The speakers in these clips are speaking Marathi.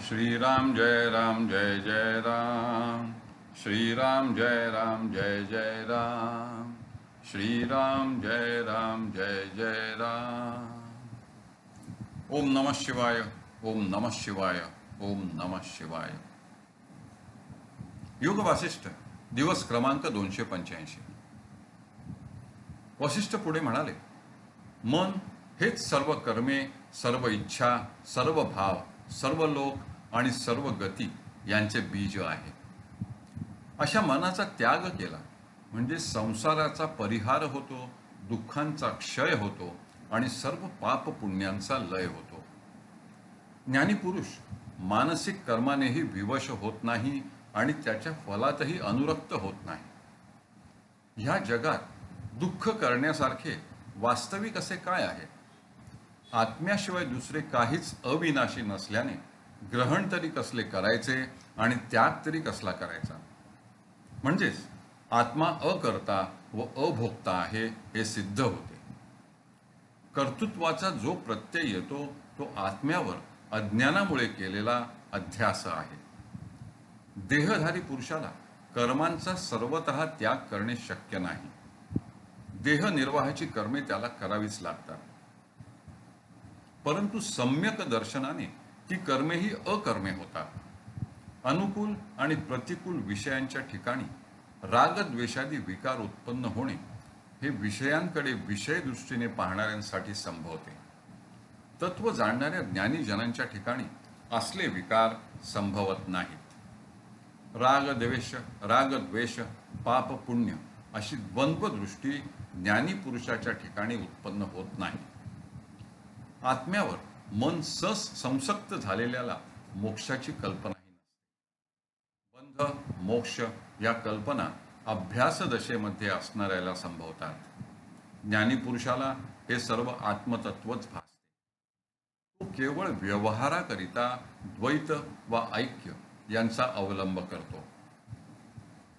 श्रीराम जय राम जय जय राम श्रीराम जय राम जय जय राम श्रीराम जय राम जय जय राम ओम नमः शिवाय ओम नमः शिवाय ओम नमः शिवाय योग वासिष्ठ दिवस क्रमांक दोनशे पंच्याऐंशी वसिष्ठ पुढे म्हणाले मन हेच सर्व कर्मे सर्व इच्छा सर्व भाव सर्व लोक आणि सर्व गती यांचे बीज आहे. अशा मनाचा त्याग केला म्हणजे संसाराचा परिहार होतो दुःखांचा क्षय होतो आणि सर्व पाप पुण्यांचा लय होतो. ज्ञानीपुरुष मानसिक कर्मानेही विवश होत नाही आणि त्याच्या फलातही अनुरक्त होत नाही. ह्या जगात दुःख करण्यासारखे वास्तविक असे काय आहे? आत्म्याशिवाय दुसरे काहीच अविनाशी नसल्याने ग्रहण तरी कसले करायचे आणि त्याग तरी कसला करायचा? म्हणजेच आत्मा अकर्ता व अभोक्ता आहे हे सिद्ध होते. कर्तृत्वाचा जो प्रत्यय येतो तो आत्म्यावर अज्ञानामुळे केलेला अध्यास आहे. देहधारी पुरुषाला कर्मांचा सर्वत त्याग करणे शक्य नाही. देह निर्वाहाची कर्मे त्याला करावीच लागतात. परंतु सम्यक दर्शनाने ती कर्मेही अकर्मे होतात. अनुकूल आणि प्रतिकूल विषयांच्या ठिकाणी रागद्वेषादी विकार उत्पन्न होणे हे विषयांकडे विषय दृष्टीने पाहणाऱ्यांसाठी संभवते. तत्व जाणणाऱ्या ज्ञानीजनांच्या ठिकाणी असले विकार संभवत नाहीत. राग द्वेष राग द्वेष पाप पुण्य अशी द्वंद्वदृष्टी ज्ञानीपुरुषाच्या ज्ञानी पुरुषाच्या ठिकाणी उत्पन्न होत नाही. आत्म्यावर मन सस संसक्त झालेल्याला मोक्षाची कल्पनाही नसते. बंध मोक्ष या कल्पना अभ्यास दशेमध्ये असणाऱ्याला संभवतात. ज्ञानीपुरुषाला हे सर्व आत्मतत्वच भासते. तो केवळ व्यवहाराकरिता द्वैत व ऐक्य यांचा अवलंब करतो.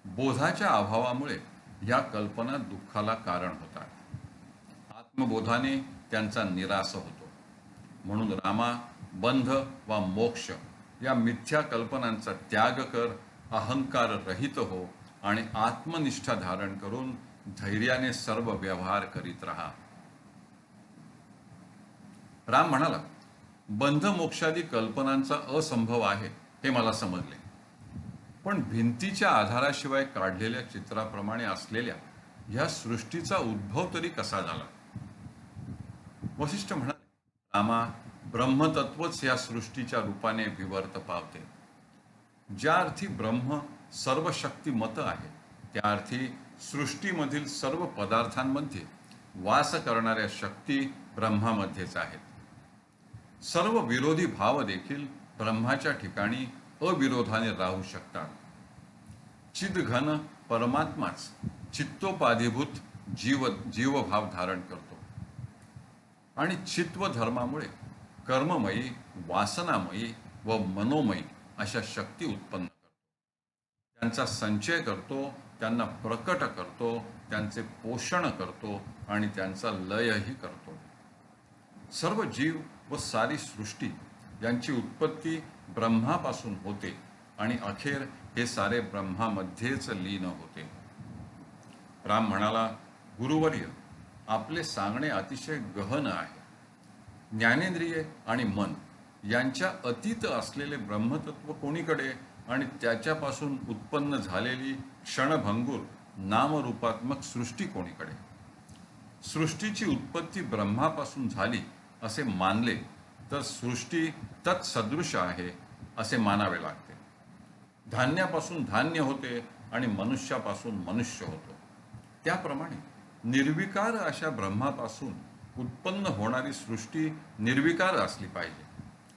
बोधाच्या अभावामुळे या कल्पना दुःखाला कारण होतात. आत्मबोधाने त्यांचा निराश होतो. म्हणून रामा बंध वा मोक्ष या मिथ्या कल्पनांचा त्याग कर अहंकार रहित हो आणि आत्मनिष्ठा धारण करून धैर्याने सर्व व्यवहार करीत राहा. राम म्हणाला बंध मोक्षादी कल्पनांचा असंभव आहे हे मला समजले. पण भिंतीच्या आधाराशिवाय काढलेल्या चित्राप्रमाणे असलेल्या ह्या सृष्टीचा उद्भव तरी कसा झाला? वशिष्ठ म्हणाले रामा ब्रह्मतत्वच या सृष्टीच्या रूपाने विवर्त पावते. ज्या अर्थी ब्रह्म सर्व शक्तिमत आहे त्या अर्थी सृष्टीमधील सर्व पदार्थांमध्ये वास करणाऱ्या शक्ती ब्रह्मामध्येच आहेत. सर्व विरोधी भाव देखील ब्रह्माच्या ठिकाणी अविरोधाने राहू शकतात. चिदघन परमात्माच चित्तोपाधिभूत जीव जीवभाव धारण करतो. आणि चित्व धर्मामुळे कर्ममयी वासनामयी व मनोमयी अशा शक्ती उत्पन्न करतो. त्यांचा संचय करतो त्यांना प्रकट करतो त्यांचे पोषण करतो आणि त्यांचा लयही करतो. सर्व जीव व सारी सृष्टी यांची उत्पत्ती ब्रह्मापासून होते आणि अखेर हे सारे ब्रह्मामध्येच लीन होते. राम म्हणाला गुरुवर्य आपले सांगणे अतिशय गहन आहे. ज्ञानेंद्रिय आणि मन यांच्या अतीत असलेले ब्रह्मतत्व कोणीकडे आणि त्याच्यापासून उत्पन्न झालेली क्षणभंगूर नामरूपात्मक सृष्टी कोणीकडे? सृष्टीची उत्पत्ती ब्रह्मापासून झाली असे मानले तर सृष्टी तत्सदृश आहे असे मानावे लागते. धान्यापासून धान्य होते आणि मनुष्यापासून मनुष्य होतो. त्याप्रमाणे निर्विकार अशा ब्रह्मापासून उत्पन्न होणारी सृष्टी निर्विकार असली पाहिजे.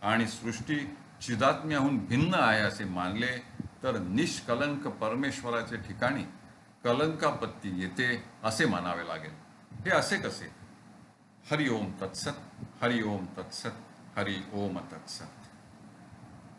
आणि सृष्टी चिदात्म्याहून भिन्न आहे असे मानले तर निष्कलंक परमेश्वराचे ठिकाणी कलंकापत्ती येते असे मानावे लागेल. हे असे कसे? हरि ओम तत्सत हरि ओम तत्सत हरि ओम तत्सत.